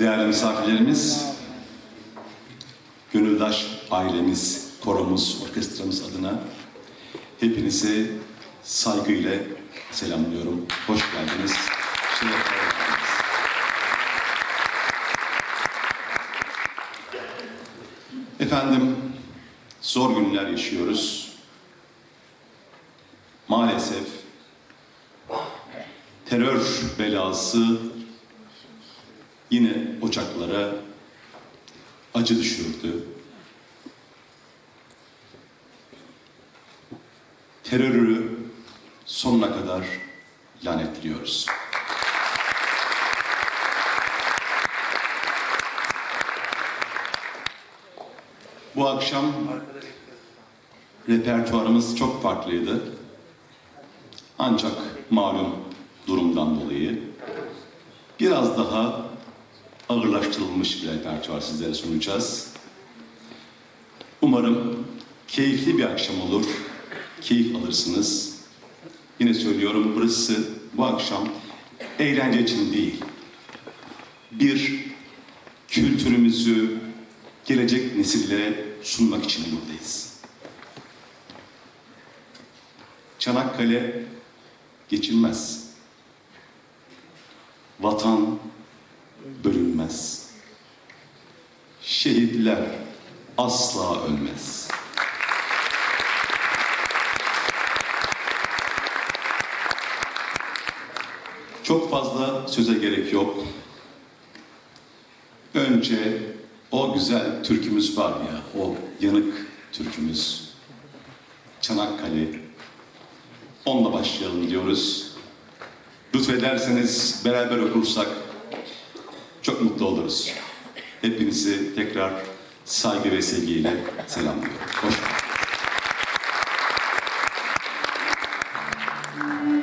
Değerli misafirlerimiz, gönüldaş ailemiz, koromuz, orkestramız adına hepinizi saygıyla selamlıyorum. Hoş geldiniz. Efendim, zor günler yaşıyoruz. Maalesef terör belası yine ocaklara acı düşürdü. Terörü sonuna kadar lanetliyoruz. Bu akşam repertuarımız çok farklıydı. Ancak malum durumdan dolayı biraz daha ağırlaştırılmış bir repertuar sizlere sunacağız. Umarım keyifli bir akşam olur, keyif alırsınız. Yine söylüyorum burası bu akşam eğlence için değil, bir kültürümüzü gelecek nesillere sunmak için buradayız. Çanakkale geçilmez. Vatan bölünmez. Şehitler asla ölmez. Çok fazla söze gerek yok. Önce o güzel türkümüz var ya, o yanık türkümüz. Çanakkale. Onunla başlayalım diyoruz. Lütfederseniz beraber okursak çok mutlu oluruz. Hepinizi tekrar saygı ve sevgiyle selamlıyorum. Hoş geldiniz.